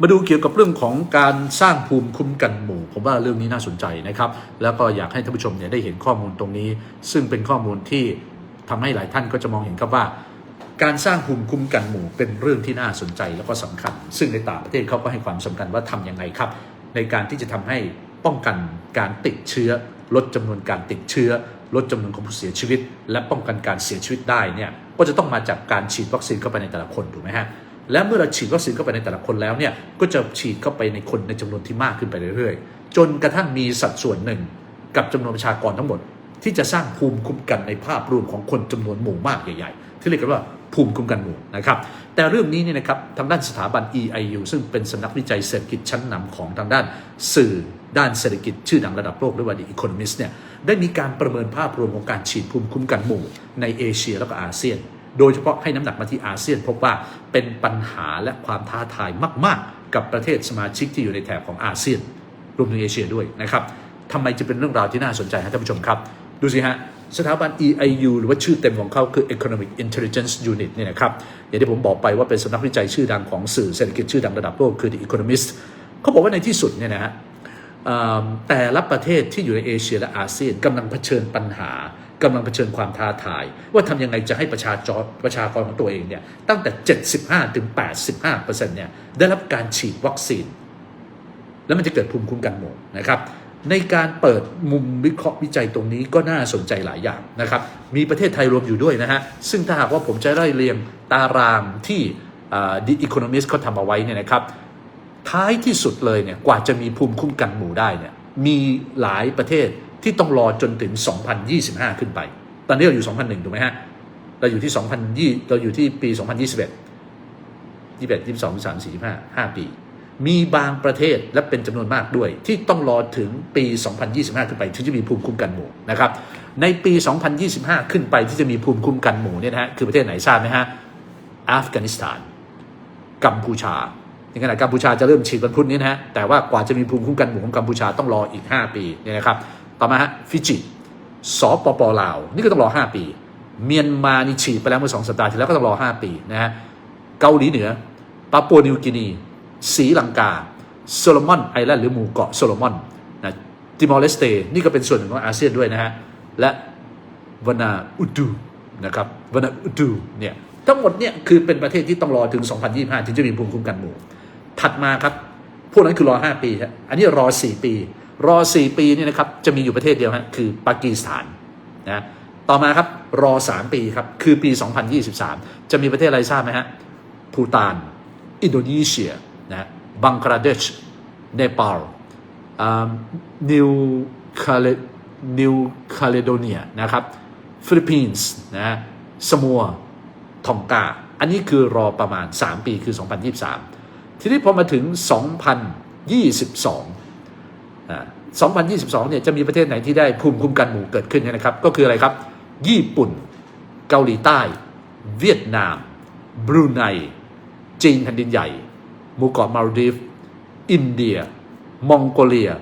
มาดูเกี่ยวกับเรื่องของการสร้างภูมิคุ้มกันหมู่ ผมว่าเรื่องนี้น่าสนใจนะครับ แล้วก็อยากให้ท่านผู้ชมเนี่ยได้เห็นข้อมูลตรงนี้ ซึ่งเป็นข้อมูลที่ทำให้หลายท่านก็จะมองเห็นครับว่า การสร้างภูมิคุ้มกันหมู่ เป็นเรื่องที่น่าสนใจแล้วก็สำคัญ ซึ่งในต่างประเทศเขาก็ให้ความสำคัญว่าทำยังไงครับ ในการที่จะทำให้ป้องกันการติดเชื้อ ลดจำนวนการติดเชื้อ ลดจำนวนของผู้เสียชีวิต และป้องกันการเสียชีวิตได้เนี่ยก็จะต้องมาจากการฉีดวัคซีนเข้าไปในแต่ละคนถูกไหมฮะ และเมื่อเราฉีดวัคซีนเข้าไปในแต่ละคนแล้วเนี่ยก็จะฉีดเข้าไปในคนในจำนวนที่มากขึ้นไปเรื่อยๆ จนกระทั่งมีสัดส่วนหนึ่งกับจำนวนประชากรทั้งหมด ที่จะสร้างภูมิคุ้มกันในภาพรวมของคนจำนวนหมู่มากใหญ่ ๆ ที่เรียกกันว่าภูมิคุ้มกันหมู่นะครับแต่เรื่องนี้เนี่ยนะครับทางด้านสถาบัน EIU ซึ่งเป็นสำนักวิจัยเศรษฐกิจชั้นนำของทางด้านสื่อด้านเศรษฐกิจชื่อดังระดับโลกหรือว่า The Economist เนี่ยได้มีการประเมินภาพรวมของการฉีดภูมิคุ้มกันหมู่ในเอเชียแล้วก็อาเซียน โดยเฉพาะให้น้ำหนักมาที่อาเซียนพบว่าเป็นปัญหาและความท้าทายมาก ๆ กับประเทศสมาชิกที่อยู่ในแถบของอาเซียน รวมถึงเอเชียด้วยนะครับทำไมจะเป็นเรื่องราวที่น่าสนใจฮะท่านผู้ชมครับ ดูสิฮะสถาบัน EIU หรือว่าชื่อเต็มของเขาคือ Economic Intelligence Unit เนี่ยนะครับอย่างที่ผมบอกไปว่าเป็นสำนักวิจัยชื่อดังของสื่อเศรษฐกิจชื่อดังระดับโลกคือ The Economist เขาบอกว่าในที่สุดเนี่ยนะฮะแต่ละประเทศที่อยู่ในเอเชียและอาเซียนกำลังเผชิญปัญหา กำลังเผชิญความท้าทาย ว่าทำยังไงจะให้ประชาจรประชากรของตัวเองเนี่ยตั้งแต่ 75ถึง85เปอร์เซ็นต์เนี่ยได้รับการฉีดวัคซีน แล้วมันจะเกิดภูมิคุ้มกันหมู่นะครับในการเปิดมุมวิเคราะห์วิจัยตรงนี้ก็น่าสนใจหลายอย่างนะครับ มีประเทศไทยรวมอยู่ด้วยนะฮะ ซึ่งถ้าหากว่าผมจะไล่เรียงตารางที่อ่า The Economist เขาทำเอาไว้เนี่ยนะครับ ท้ายที่สุดเลยเนี่ยกว่าจะมีภูมิคุ้มกันหมู่ได้เนี่ยมีหลายประเทศ ที่ต้องรอจนถึง 2025 ขึ้นไป ตอนนี้เราอยู่ 2001 ถูกไหมฮะ เราอยู่ที่ 2020 เราอยู่ที่ปี 2021 21 22 23 45 5 ปี มีบางประเทศและเป็นจำนวนมากด้วย ที่ต้องรอถึงปี 2025 ขึ้นไป ถึงจะมีภูมิคุ้มกันหมู่นะครับ ในปี 2025 ขึ้นไปที่จะมีภูมิคุ้มกันหมู่เนี่ยนะฮะ คือประเทศไหนทราบไหมฮะ อัฟกานิสถาน กัมพูชาในขณะกัมพูชาจะเริ่มฉีดวันพุธนี้นะฮะ แต่ว่ากว่าจะมีภูมิคุ้มกันหมู่ของกัมพูชาต้องรออีก 5 ปีเนี่ยนะครับ ต่อมาฮะฟิจิสปปลาว นี่ก็ต้องรอ 5 ปี เมียนมานี่ฉีดไปแล้วเมื่อสองสัปดาห์ที่แล้วก็ต้องรอ 5 ปีนะฮะเกาหลีเหนือปาปัวนิวกินีศรีลังกาโซโลมอนไอแลนด์หรือหมู่เกาะโซโลมอนนะติมอร์เลสเตนี่ก็เป็นส่วนหนึ่งของอาเซียนด้วยนะฮะและวานาอุดูนะครับวานาอุดูเนี่ยทั้งหมดเนี่ยคือเป็นประเทศที่ต้องรอถึง 2025 ถึงจะมีภูมิคุ้มกันหมู่ ถัดมาครับ พวกนั้นคือรอ 5 ปีครับอันนี้รอ 4 ปี รอ 4 ปีเนี่ยนะครับจะมีอยู่ประเทศเดียวฮะคือปากีสถานนะต่อมาครับรอ 3 ปีครับคือปี 2023 จะมีประเทศอะไรทราบไหมฮะภูตาน อินโดนีเซียนะบังกลาเทศเนปาลนิวคาเลนิวคาเลโดเนียนะครับฟิลิปปินส์นะสมัวทองกา อันนี้คือรอประมาณ 3 ปีคือ 2023 ทีนี้พอมาถึง 2022อ่า 2022 เนี่ยจะมีประเทศไหนที่ได้ภูมิคุ้มกันหมู่เกิดขึ้นเนี่ยนะครับ ก็คืออะไรครับ ญี่ปุ่น เกาหลีใต้ เวียดนาม บรูไน จีนแผ่นดินใหญ่หมู่เกาะมาลดีฟ อินเดีย มองโกเลีย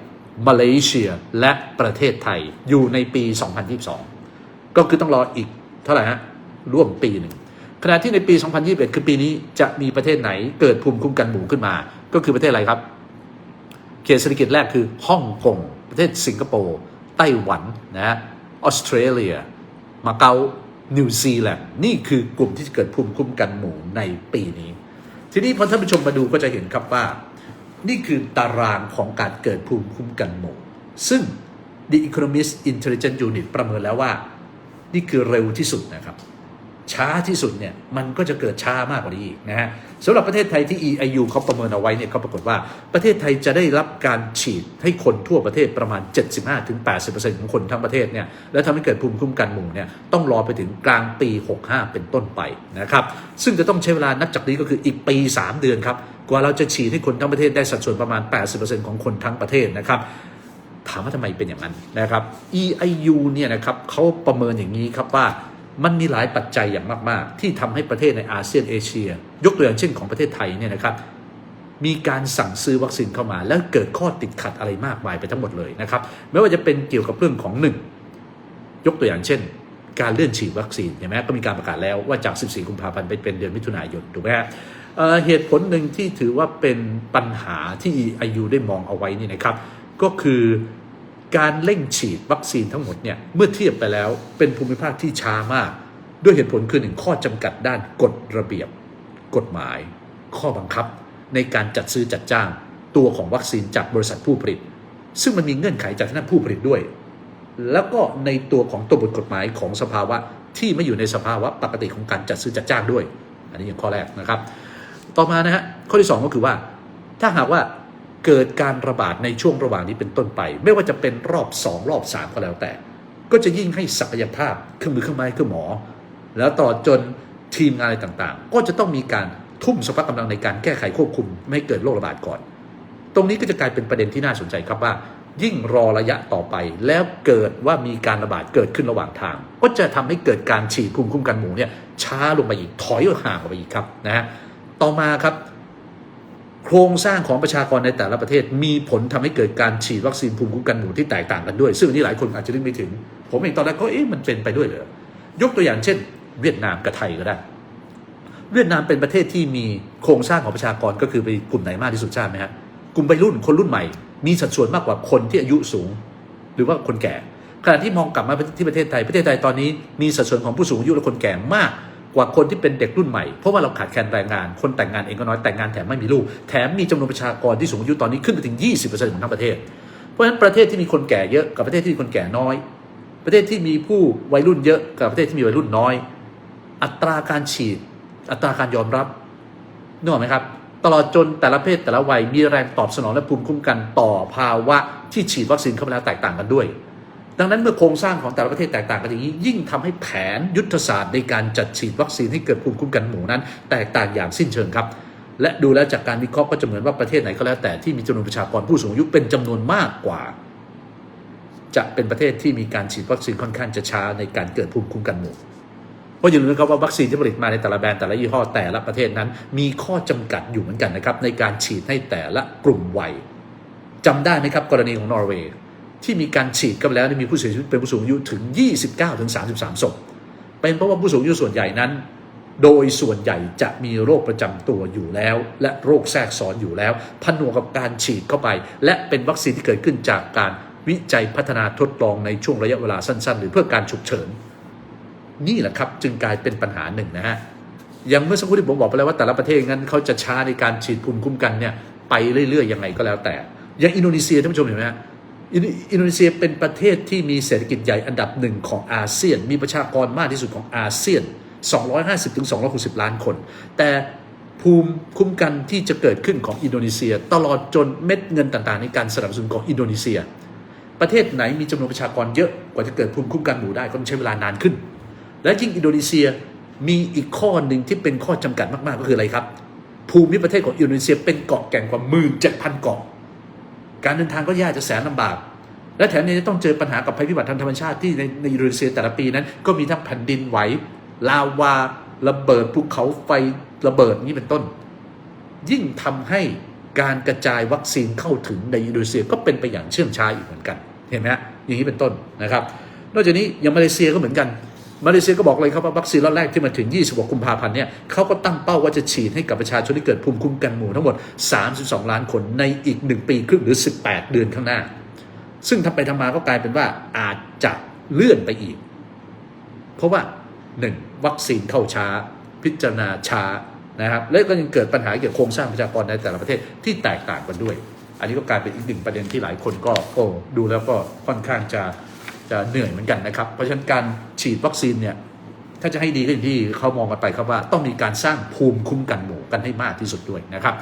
มาเลเซีย และประเทศไทยอยู่ในปี 2022 ก็คือต้องรออีกเท่าไหร่ฮะร่วมปีหนึ่งขณะที่ในปี 2021 คือปีนี้จะมีประเทศไหนเกิดภูมิคุ้มกันหมู่ขึ้นมา ก็คือประเทศอะไรครับ เขตเศรษฐกิจแรกคือฮ่องกงประเทศสิงคโปร์ไต้หวันนะออสเตรเลียมาเก๊านิวซีแลนด์นี่คือกลุ่มที่จะเกิดภูมิคุ้มกันหมู่ในปีนี้ ทีนี้พอท่านผู้ชมมาดูก็จะเห็นครับว่า นี่คือตารางของการเกิดภูมิคุ้มกันหมู่ ซึ่ง The Economist Intelligence Unit ประเมินแล้วว่า นี่คือเร็วที่สุดนะครับ ช้าที่สุดเนี่ยมันก็จะเกิดช้ามากกว่านี้อีกนะฮะสำหรับประเทศไทยที่ EIU เขาประเมินเอาไว้เนี่ยเขาปรากฏว่าประเทศไทยจะได้รับการฉีดให้คนทั่วประเทศประมาณ 75-80%ของคนทั้งประเทศเนี่ยและทำให้เกิดภูมิคุ้มกันหมู่เนี่ยต้องรอไปถึงกลางปี 65 เป็นต้นไปนะครับซึ่งจะต้องใช้เวลานับจากนี้ก็คืออีกปี 3 เดือนครับกว่าเราจะฉีดให้คนทั้งประเทศได้สัดส่วนประมาณ 80%ของคนทั้งประเทศนะครับถามว่าทำไมเป็นอย่างนั้นนะครับ EIU เนี่ยนะครับเขาประเมินอย่างนี้ครับว่า มันมีหลายปัจจัยอย่างมากๆ ที่ทำให้ประเทศในอาเซียนเอเชีย ยกตัวอย่างเช่นของประเทศไทยเนี่ยนะครับมีการสั่งซื้อวัคซีนเข้ามา แล้วเกิดข้อติดขัดอะไรมากมายไปทั้งหมดเลยนะครับไม่ว่าจะเป็นเกี่ยวกับเรื่องของหนึ่งยกตัวอย่างเช่น การเลื่อนฉีดวัคซีนเห็นไหมก็มีการประกาศแล้วว่าจาก 14 กุมภาพันธ์ไปเป็นเดือนมิถุนายนถูกไหมฮะเเหตุผลหนึ่งที่ถือว่าเป็นปัญหาที่อายุได้มองเอาไว้นี่นะครับ ก็คือ การเร่งฉีดวัคซีนทั้งหมดเนี่ยเมื่อเทียบไปแล้วเป็นภูมิภาคที่ช้ามาก ด้วยเหตุผลคือหนึ่งข้อจำกัดด้านกฎระเบียบ กฎหมาย ข้อบังคับ ในการจัดซื้อจัดจ้าง ตัวของวัคซีนจากบริษัทผู้ผลิต ซึ่งมันมีเงื่อนไขจากทางด้านผู้ผลิตด้วย แล้วก็ในตัวของตัวบทกฎหมายของสภาวะที่ไม่อยู่ในสภาวะปกติของการจัดซื้อจัดจ้างด้วย อันนี้อย่างข้อแรกนะครับ ต่อมานะฮะข้อที่ 2 ก็คือว่าถ้าหากว่า เกิดการระบาดในช่วงระหว่างนี้เป็นต้นไป ไม่ว่าจะเป็นรอบ2รอบ3ก็แล้วแต่ ก็จะยิ่งให้ศักยภาพเครื่องมือเครื่องไม้เครื่องหมอ แล้วต่อจนทีมงานอะไรต่างๆ ก็จะต้องมีการทุ่มสภาพกำลังในการแก้ไขควบคุม ไม่ให้เกิดโรคระบาดก่อน ตรงนี้ก็จะกลายเป็นประเด็นที่น่าสนใจครับว่า ยิ่งรอระยะต่อไป แล้วเกิดว่ามีการระบาดเกิดขึ้นระหว่างทาง ก็จะทำให้เกิดการฉีดภูมิคุ้มกันหมู่เนี่ยช้าลงไปอีกถอยห่างออกไปอีกครับนะฮะต่อมาครับ ครงสร้างของประชากรในแต่ละประเทศ มีผลทำให้เกิดการฉีดวัคซีนภูมิคุ้มกันหมู่ที่แตกต่างกันด้วย ซึ่งอันนี้หลายคนอาจจะนึกไม่ถึง ผมเองตอนแรกก็เอ๊ะมันเป็นไปด้วยเหรอยกตัวอย่างเช่น เวียดนามกับไทยก็ได้ เวียดนามเป็นประเทศที่มีโครงสร้างของประชากรก็คือไปกลุ่มไหนมากที่สุดทราบไหมฮะกลุ่มวัยรุ่นคนรุ่นใหม่ มีสัดส่วนมากกว่าคนที่อายุสูง หรือว่าคนแก่ขณะที่มองกลับมาที่ประเทศไทยประเทศไทยตอนนี้มีสัดส่วนของผู้สูงอายุและคนแก่มาก กว่าคนที่เป็นเด็กรุ่นใหม่ เพราะว่าเราขาดแคลนแรงงาน คนแต่งงานเองก็น้อยแต่งงานแถมไม่มีลูก แถมมีจำนวนประชากรที่สูงอายุตอนนี้ขึ้นไปถึง 20%ของทั้งประเทศ เพราะฉะนั้นประเทศที่มีคนแก่เยอะกับประเทศที่มีคนแก่น้อย ประเทศที่มีผู้วัยรุ่นเยอะกับประเทศที่มีวัยรุ่นน้อย อัตราการฉีด อัตราการยอมรับนึกออกไหมครับ ตลอดจนแต่ละเพศแต่ละวัยมีแรงตอบสนองและภูมิคุ้มกันต่อภาวะที่ฉีดวัคซีนเข้าไปแล้วแตกต่างกันด้วย ดังนั้นเมื่อโครงสร้างของแต่ละประเทศแตกต่างกันอย่างนี้ ยิ่งทำให้แผนยุทธศาสตร์ในการจัดฉีดวัคซีนให้เกิดภูมิคุ้มกันหมู่นั้น แตกต่างอย่างสิ้นเชิงครับ และดูแล้วจากการวิเคราะห์ก็จะเหมือนว่าประเทศไหนก็แล้วแต่ที่มีจำนวนประชากรผู้สูงอายุเป็นจำนวนมากกว่า จะเป็นประเทศที่มีการฉีดวัคซีนค่อนข้างจะช้าในการเกิดภูมิคุ้มกันหมู่เพราะอย่าลืมนะครับว่าวัคซีนที่ผลิตมาในแต่ละแบรนด์แต่ละยี่ห้อแต่ละประเทศนั้น มีข้อจำกัดอยู่เหมือนกันนะครับในการฉีดให้แต่ละกลุ่มวัยจำได้ไหมครับกรณีของนอร์เวย์ ที่มีการฉีดกันแล้วมีผู้เสียชีวิตเป็นผู้สูงอายุถึง 29ถึงศพเป็นเพราะว่าผู้สูงอายุส่วนใหญ่นั้น โดยส่วนใหญ่จะมีโรคประจำตัวอยู่แล้ว และโรคแทรกซ้อนอยู่แล้ว ผนวกกับการฉีดเข้าไป และเป็นวัคซีนที่เกิดขึ้นจากการวิจัยพัฒนาทดลองในช่วงระยะเวลาสั้น ๆ หรือเพื่อการฉุกเฉิน นี่แหละครับจึงกลายเป็นปัญหาหนึ่งนะฮะอย่างเมื่อสักครู่ที่ผมบอกไปแล้วว่าแต่ละประเทศงั้นเขาจะช้าในการฉีดภูมิคุ้มกันเนี่ยไปเรื่อยๆยังไงก็แล้วแต่ อย่างอินโดนีเซียท่านผู้ชมเห็นไหมฮะ อินโดนีเซียเป็นประเทศที่มีเศรษฐกิจใหญ่อันดับหนึ่งของอาเซียน มีประชากรมากที่สุดของอาเซียน 250ถึง260 ล้านคน แต่ภูมิคุ้มกันที่จะเกิดขึ้นของอินโดนีเซีย ตลอดจนเม็ดเงินต่างๆ ในการสนับสนุนของอินโดนีเซีย ประเทศไหนมีจำนวนประชากรเยอะกว่าจะเกิดภูมิคุ้มกันหมู่ได้ก็ต้องใช้เวลานานขึ้น และยิ่งอินโดนีเซียมีอีกข้อหนึ่งที่เป็นข้อจำกัดมากๆก็คืออะไรครับ ภูมิประเทศของอินโดนีเซียเป็นเกาะแก่งกว่าหมื่นเจ็ดพันเกาะ การเดินทางก็ยากจะแสนลำบาก และแถมยังจะต้องเจอปัญหากับภัยพิบัติทางธรรมชาติที่ในในอินโดนีเซียแต่ละปีนั้น ก็มีทั้งแผ่นดินไหวลาวาระเบิดภูเขาไฟระเบิดนี้เป็นต้น ยิ่งทำให้การกระจายวัคซีนเข้าถึงในอินโดนีเซียก็เป็นไปอย่างเชื่องช้าอีกเหมือนกัน เห็นไหมฮะอย่างนี้เป็นต้นนะครับ นอกจากนี้ย่างมาเลเซียก็เหมือนกัน มาเลเซียก็บอกเลยครับว่าวัคซีนล็อตแรกที่มาถึง 26 กุมภาพันธ์เนี่ยเขาก็ตั้งเป้าว่าจะฉีดให้กับประชาชนที่เกิดภูมิคุ้มกันหมู่ทั้งหมด 32 ล้านคนในอีก 1 ปีครึ่งหรือ 18 เดือนข้างหน้า ซึ่งทำไปทำมาก็กลายเป็นว่าอาจจะเลื่อนไปอีก เพราะว่า 1. วัคซีนเข้าช้า พิจารณาช้านะครับและก็ยังเกิดปัญหาเกี่ยวกับโครงสร้างประชากรในแต่ละประเทศที่แตกต่างกันด้วย อันนี้ก็กลายเป็นอีกหนึ่งประเด็นที่หลายคนก็โอ้ดูแล้วก็ค่อนข้างจะ จะเหนื่อยเหมือนกันนะครับ เพราะฉะนั้นการฉีดวัคซีนเนี่ยถ้าจะให้ดีก็อย่างที่เขามองกันไปครับว่าต้องมีการสร้างภูมิคุ้มกันหมู่กันให้มากที่สุดด้วยนะครับ